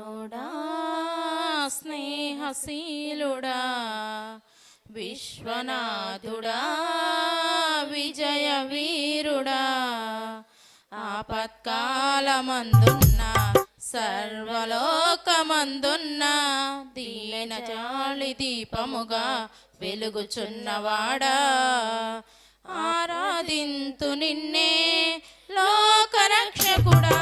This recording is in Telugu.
ఘనుడా స్నేహశీలుడా విశ్వనాథుడా విజయ వీరుడా ఆపత్కాలమందున్న సర్వలోకమందున్న దీన చాళి దీపముగా వెలుగుచున్నవాడా ఆరాధింతు నిన్నే లోకరక్షకుడా